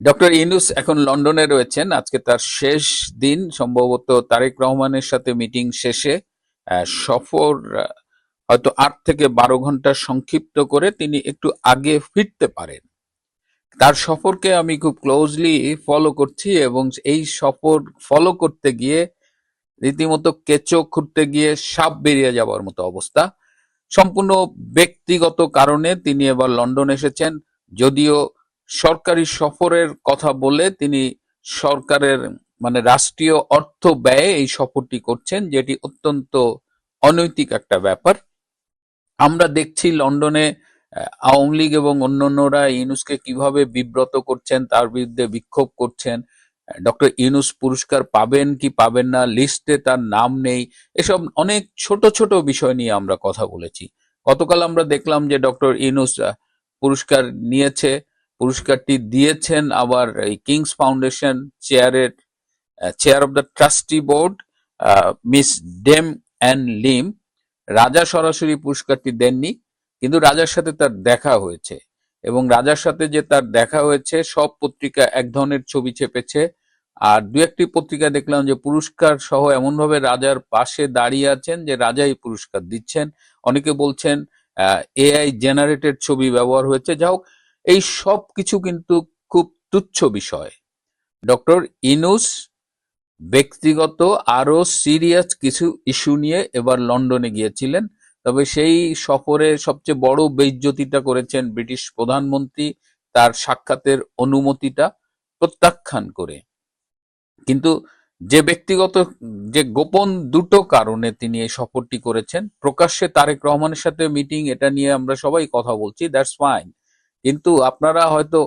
Doctor Yunus এখন লন্ডনে রয়েছেন। আজকে তার শেষ দিন। সম্ভবত তারেক রহমানের সাথে মিটিং শেষে সফর হয়তো আট থেকে বারো ঘণ্টা সংক্ষিপ্ত করে তিনি একটু আগে ফিরতে পারেন। তার সফরকে আমি খুব ক্লোজলি ফলো করছি এবং এই সফর ফলো করতে গিয়ে, রীতিমতো কেঁচো খুঁড়তে গিয়ে সাপ বেরিয়ে যাওয়ার মতো অবস্থা। সম্পূর্ণ ব্যক্তিগত কারণে তিনি এবার লন্ডন এসেছেন। যদিও সরকারি সফরের কথা বলে তিনি সরকারের মানে রাষ্ট্রীয় অর্থ ব্যয়ে এই সফরটি করছেন, যেটি অত্যন্ত অনৈতিক একটা ব্যাপার। আমরা দেখছি লন্ডনে আওয়ামী লীগ এবং অন্যান্যরা ইউনুসকে কীভাবে বিব্রত করছেন, তার বিরুদ্ধে বিক্ষোভ করছেন। ডক্টর ইউনুস পুরস্কার পাবেন কি পাবেন না, লিস্টে তার নাম নেই, এসব অনেক ছোট ছোট বিষয় নিয়ে আমরা কথা বলেছি। গতকাল আমরা দেখলাম যে ডক্টর ইউনুস পুরস্কার নিয়েছে। পুরস্কারটি দিয়েছেন আবার এই কিংস ফাউন্ডেশন চেয়ারের chair of the trustee board miss dame and Lim. রাজা সরাসরি পুরস্কারটি দেননি, কিন্তু রাজার সাথে তার দেখা হয়েছে এবং রাজার সাথে যে তার দেখা হয়েছে, সব পত্রিকা এক ধরনের ছবি চেপেছে। আর দু একটি পত্রিকা দেখলাম যে পুরস্কার সহ এমনভাবে রাজার পাশে দাঁড়িয়ে আছেন যে রাজাই পুরস্কার দিচ্ছেন। অনেকে বলছেন এআই জেনারেটেড ছবি ব্যবহার হয়েছে। যা হোক এই সব কিছু কিন্তু খুব তুচ্ছ বিষয়। ডক্টর ইনুস ব্যক্তিগত আরও সিরিয়াস কিছু ইস্যু নিয়ে এবার লন্ডনে গিয়েছিলেন, তবে সেই সফরে সবচেয়ে বড় বেইজ্জতিটা করেছেন ব্রিটিশ প্রধানমন্ত্রী, তার সাক্ষাতের অনুমতিটা প্রত্যাখ্যান করে। কিন্তু যে ব্যক্তিগত, যে গোপন দুটো কারণে তিনি এই সফরটি করেছেন, প্রকাশ্যে তারেক রহমানের সাথে মিটিং, এটা নিয়ে আমরা সবাই কথা বলছি, দ্যাটস ফাইন। কিন্তু আপনারা হয়তো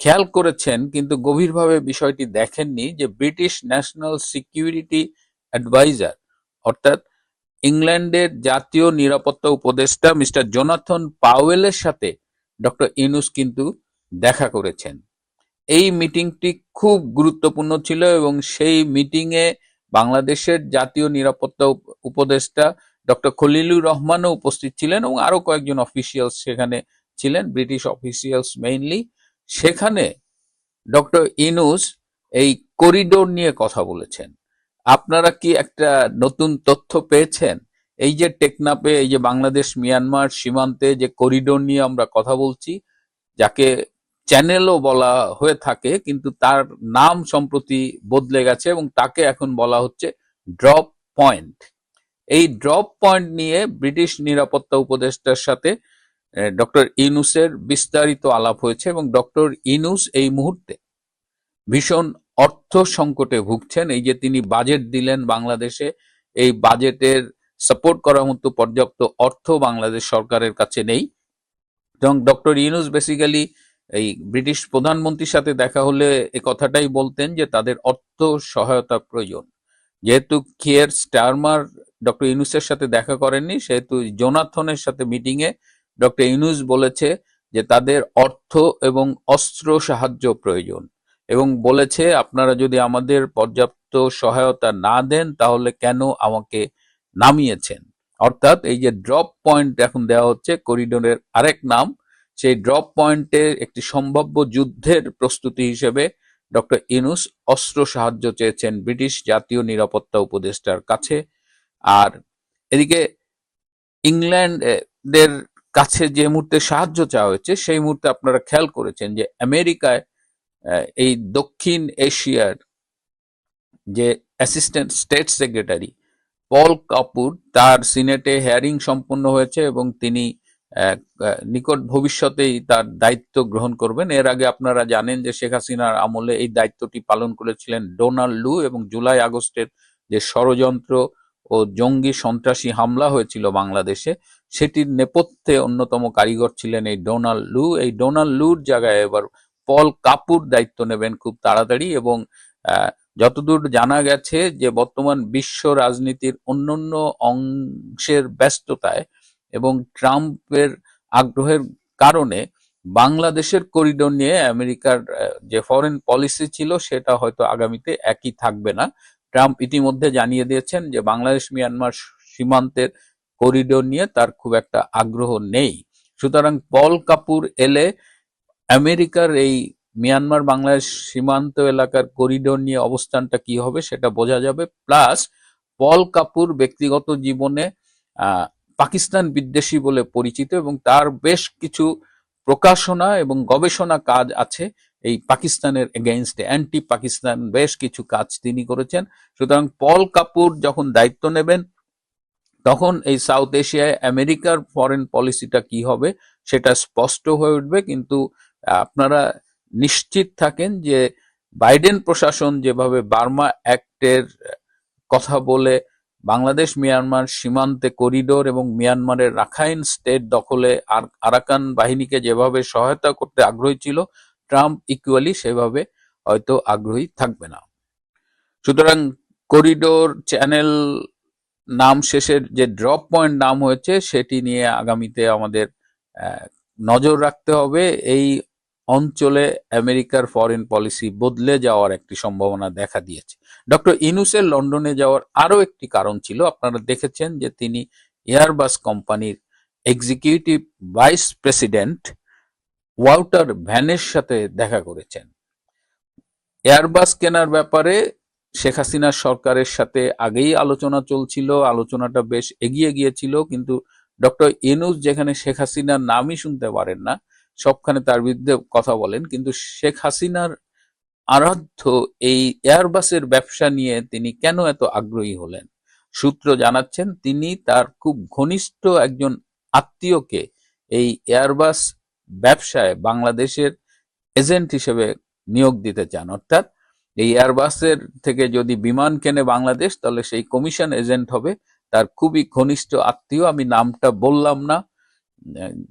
খেয়াল করেছেন, কিন্তু গভীরভাবে বিষয়টি দেখেননি যে ব্রিটিশ ন্যাশনাল সিকিউরিটি অ্যাডভাইজার, অর্থাৎ ইংল্যান্ডের জাতীয় নিরাপত্তা উপদেষ্টা মিস্টার জোনাথন পাওয়েলের সাথে ডক্টর ইনুস কিন্তু দেখা করেছেন। এই মিটিংটি খুব গুরুত্বপূর্ণ ছিল এবং সেই মিটিংয়ে বাংলাদেশের জাতীয় নিরাপত্তা উপ- উপদেষ্টা ডক্টর খলিলুর রহমানও উপস্থিত ছিলেন এবং আরও কয়েকজন অফিসিয়াল সেখানে ছিলেন ব্রিটিশ অফিসিয়ালস মেইনলি সেখানে ডক্টর ইনুস এই করিডোর নিয়ে কথা বলেছেন। আপনারা কি একটা নতুন তথ্য পেয়েছেন? এই যে টেকনাপে এই যে বাংলাদেশ, মিয়ানমার সীমান্তে যে করিডোর নিয়ে আমরা কথা বলছি, যাকে চ্যানেলও বলা হয়ে থাকে, কিন্তু তার নাম সম্প্রতি বদলে গেছে এবং তাকে এখন বলা হচ্ছে ড্রপ পয়েন্ট এই ড্রপ পয়েন্ট নিয়ে ব্রিটিশ নিরাপত্তা উপদেষ্টার সাথে ডক্টর ইনুসের বিস্তারিত আলাপ হয়েছে এবং ডক্টর ইনুস এই মুহূর্তে ভীষণ অর্থ সংকটে ভুগছেন। এই যে তিনি বাজেট দিলেন বাংলাদেশে, এই বাজেটের সাপোর্ট করার মতো পর্যাপ্ত অর্থ বাংলাদেশ সরকারের কাছে নেই। এবং ডক্টর ইউনুস বেসিক্যালি এই ব্রিটিশ প্রধানমন্ত্রীর সাথে দেখা হলে এ কথাটাই বলতেন যে তাদের অর্থ সহায়তা প্রয়োজন। যেহেতু কিয়ার স্টারমার ডক্টর ইউনুসের সাথে দেখা করেননি, সেহেতু জোনাথনের সাথে মিটিংয়ে ডক্টর ইউনুস বলেছে যে তাদের অর্থ এবং অস্ত্র সাহায্য প্রয়োজন এবং বলেছে, আপনারা যদি আমাদের পর্যাপ্ত সহায়তা না দেন, তাহলে কেন আমাকে নামিয়েছেন? অর্থাৎ এই যে ড্রপ পয়েন্ট এখন দেওয়া হচ্ছে, করিডোরের আরেক নাম, সেই ড্রপ পয়েন্টে একটি সম্ভাব্য যুদ্ধের প্রস্তুতি হিসেবে ডক্টর ইনুস অস্ত্র সাহায্য চেয়েছেন ব্রিটিশ জাতীয় নিরাপত্তা উপদেষ্টার কাছে। আর এদিকে ইংল্যান্ডের কাছে যে মুহূর্তে সাহায্য চাওয়া হয়েছে, সেই মুহূর্তে আপনারা খেয়াল করেছেন যে আমেরিকায় এই দক্ষিণ এশিয়ার যে assistant state secretary Paul Kapur, তার সিনেটে হেয়ারিং সম্পন্ন হয়েছে এবং তিনি নিকট ভবিষ্যতেই তার দায়িত্ব গ্রহণ করবেন। এর আগে আপনারা জানেন যে শেখ হাসিনার আমলে এই দায়িত্বটি পালন করেছিলেন ডোনাল্ড লু এবং জুলাই আগস্টের যে ষড়যন্ত্র ও জঙ্গি সন্ত্রাসী হামলা হয়েছিল বাংলাদেশে সেটির নেপথ্যে অন্যতম কারিগর ছিলেন এই ডোনাল্ড লু। এই ডোনাল্ড লুর জায়গায় এবার পল কাপুর দায়িত্ব নেবেন খুব তাড়াতাড়ি এবং যতদূর জানা গেছে যে বর্তমান বিশ্ব রাজনীতির অন্যান্য অংশের ব্যস্ততায় এবং ট্রাম্পের আগ্রহের কারণে বাংলাদেশের করিডোর নিয়ে আমেরিকার যে ফরেন পলিসি ছিল সেটা হয়তো আগামীতে একই থাকবে না। ট্রাম্প ইতিমধ্যে জানিয়ে দিয়েছেন যে বাংলাদেশ মিয়ানমার সীমান্তের করিডোর নিয়ে তার খুব একটা আগ্রহ নেই। সুতরাং পল কাপুর এলে আমেরিকার এই মিয়ানমার বাংলাদেশ সীমান্ত এলাকার করিডোর নিয়ে অবস্থানটা কি হবে সেটা বোঝা যাবে। প্লাস পল কাপুর ব্যক্তিগত জীবনে পাকিস্তান বিদ্বেষী বলে পরিচিত এবং তার বেশ কিছু প্রকাশনা এবং গবেষণা কাজ আছে এই পাকিস্তানের এগেইনস্টে অ্যান্টি পাকিস্তান বেশ কিছু কাজ তিনি করেছেন। সুতরাং পল কাপুর যখন দায়িত্ব নেবেন তখন এই সাউথ এশিয়ায় আমেরিকার ফরেন পলিসিটা কি হবে সেটা স্পষ্ট হয়ে উঠবে। কিন্তু আপনারা নিশ্চিত থাকেন যে বাইডেন প্রশাসন যেভাবে বার্মা অ্যাক্টের কথা বলে বাংলাদেশ, মিয়ানমার সীমান্তে করিডোর এবং মিয়ানমারের রাখাইন স্টেট দখলে আর আরাকান বাহিনীকে যেভাবে সহায়তা করতে আগ্রহী ছিল, ট্রাম্প ইকুয়ালি সেভাবে হয়তো আগ্রহী থাকবে না। সুতরাং করিডোর, চ্যানেল নাম শেষের যে ড্রপ পয়েন্ট নাম হয়েছে, সেটি নিয়ে আগামীতে আমাদের নজর রাখতে হবে। এই অঞ্চলে আমেরিকার ফরেন পলিসি বদলে যাওয়ার একটি সম্ভাবনা দেখা দিয়েছে। ডক্টর ইনুসের লন্ডনে যাওয়ার আরও একটি কারণ ছিল, আপনারা দেখেছেন যে তিনি এয়ারবাস কোম্পানির এক্সিকিউটিভ ভাইস প্রেসিডেন্ট ওয়াল্টার ভ্যানের সাথে দেখা করেছেন। এয়ারবাস কেনার ব্যাপারে শেখ হাসিনার সরকারের সাথে আগেই আলোচনা চলছিল, আলোচনাটা বেশ এগিয়ে গিয়েছিল, কিন্তু ডক্টর ইনুস যেখানে শেখ হাসিনার নামই শুনতে পারেন না, সবখানে তার বিরুদ্ধে কথা বলেন, কিন্তু শেখ হাসিনার আরাধ্য এই এয়ারবাসের ব্যবসা নিয়ে তিনি কেন এত আগ্রহী হলেন? সূত্র জানাচ্ছেন, তিনি তার খুব ঘনিষ্ঠ একজন আত্মীয়কে এই এয়ারবাস ব্যবসায় বাংলাদেশের এজেন্ট হিসেবে নিয়োগ দিতে চান, অর্থাৎ এই এয়ারবাসের থেকে যদি বিমান কেনে বাংলাদেশ, তাহলে সেই কমিশন এজেন্ট হবে। তার খুবই ঘনিষ্ঠ আত্মীয়, আমি নামটা বললাম না।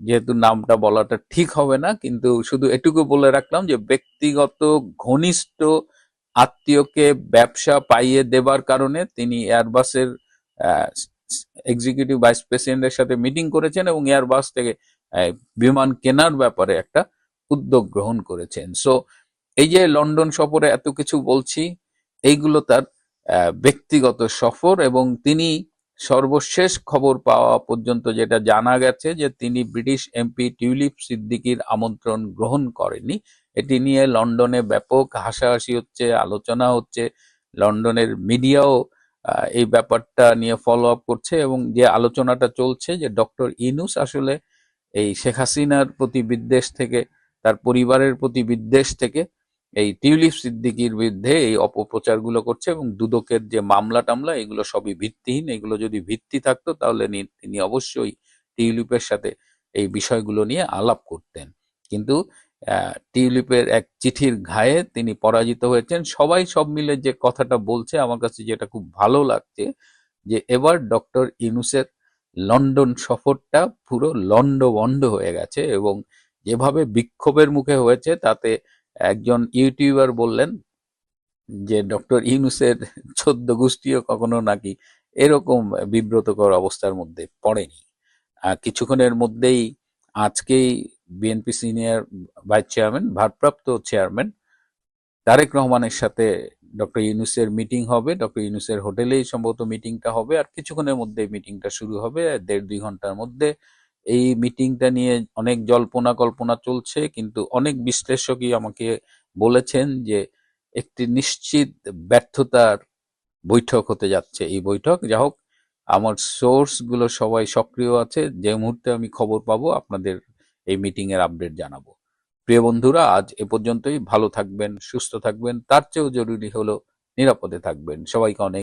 যেহেতু নামটা বলাটা ঠিক হবে না, কিন্তু শুধু এটুকু বলে রাখলাম যে ব্যক্তিগত ঘনিষ্ঠ আত্মীয়কে ব্যবসা পাইয়ে দেবার কারণে তিনি এয়ারবাসের এক্সিকিউটিভ ভাইস প্রেসিডেন্টের সাথে মিটিং করেছেন এবং এয়ারবাস থেকে বিমান কেনার ব্যাপারে একটা উদ্যোগ গ্রহণ করেছেন। সো এই যে লন্ডন সফরে এত কিছু বলছি, এইগুলো তার ব্যক্তিগত সফর এবং তিনি সর্বশেষ খবর পাওয়া পর্যন্ত যেটা জানা গেছে যে তিনি ব্রিটিশ এমপি টিউলিপ সিদ্দিকির আমন্ত্রণ গ্রহণ করেনি এটি নিয়ে লন্ডনে ব্যাপক হাসাহাসি হচ্ছে, আলোচনা হচ্ছে, লন্ডনের মিডিয়াও এই ব্যাপারটা নিয়ে ফলো আপ করছে এবং যে আলোচনাটা চলছে যে ডক্টর ইনুস আসলে এই শেখ হাসিনার প্রতি বিদ্বেষ থেকে, তার পরিবারের প্রতি বিদ্বেষ থেকে এই টিউলিপ সিদ্দিকির বিরুদ্ধে এই অপপ্রচারগুলো করছে এবং দুদকের যে মামলা টামলা, এগুলো সবই ভিত্তিহীন, এগুলো যদি ভিত্তি থাকতো তাহলে তিনি অবশ্যই টিউলিপের সাথে এই বিষয়গুলো নিয়ে আলাপ করতেন। কিন্তু টিউলিপের এক চিঠির ঘায়ে তিনি পরাজিত হয়েছেন। সবাই সব মিলে যে কথাটা বলছে, আমার কাছে যেটা খুব ভালো লাগছে, যে এবার ডক্টর ইনুসের লন্ডন সফরটা পুরো লন্ডভন্ড হয়ে গেছে এবং যেভাবে বিক্ষোভের মুখে হয়েছে, তাতে একজন ইউটিউবার বললেন যে, ডক্টর ইউনুসের চোদ্দ গোষ্ঠীও কখনো নাকি এরকম বিব্রতকর অবস্থার মধ্যে পড়েনি। কিছুক্ষণের মধ্যেই আজকেই বিএনপি সিনিয়র ভাইস চেয়ারম্যান, ভারপ্রাপ্ত চেয়ারম্যান তারেক রহমানের সাথে ডক্টর ইউনুসের মিটিং হবে। ডক্টর ইউনুসের হোটেলেই সম্ভবত মিটিংটা হবে। আর কিছুক্ষণের মধ্যে মিটিংটা শুরু হবে। দেড় দুই ঘণ্টার মধ্যে এই মিটিংটা নিয়ে অনেক জল্পনা কল্পনা চলছে, কিন্তু অনেক বিশ্লেষকই আমাকে বলেছেন যে একটি নিশ্চিত ব্যর্থতার বৈঠক হতে যাচ্ছে। এই বৈঠক, যা হোক, আমার সোর্সগুলো সবাই সক্রিয় আছে, যে মুহূর্তে আমি খবর পাবো, আপনাদের এই মিটিং এর আপডেট জানাব। প্রিয় বন্ধুরা, আজ এ পর্যন্তই। ভালো থাকবেন, সুস্থ থাকবেন, তার চেয়েও জরুরি হলো নিরাপদে থাকবেন। সবাইকে অনেক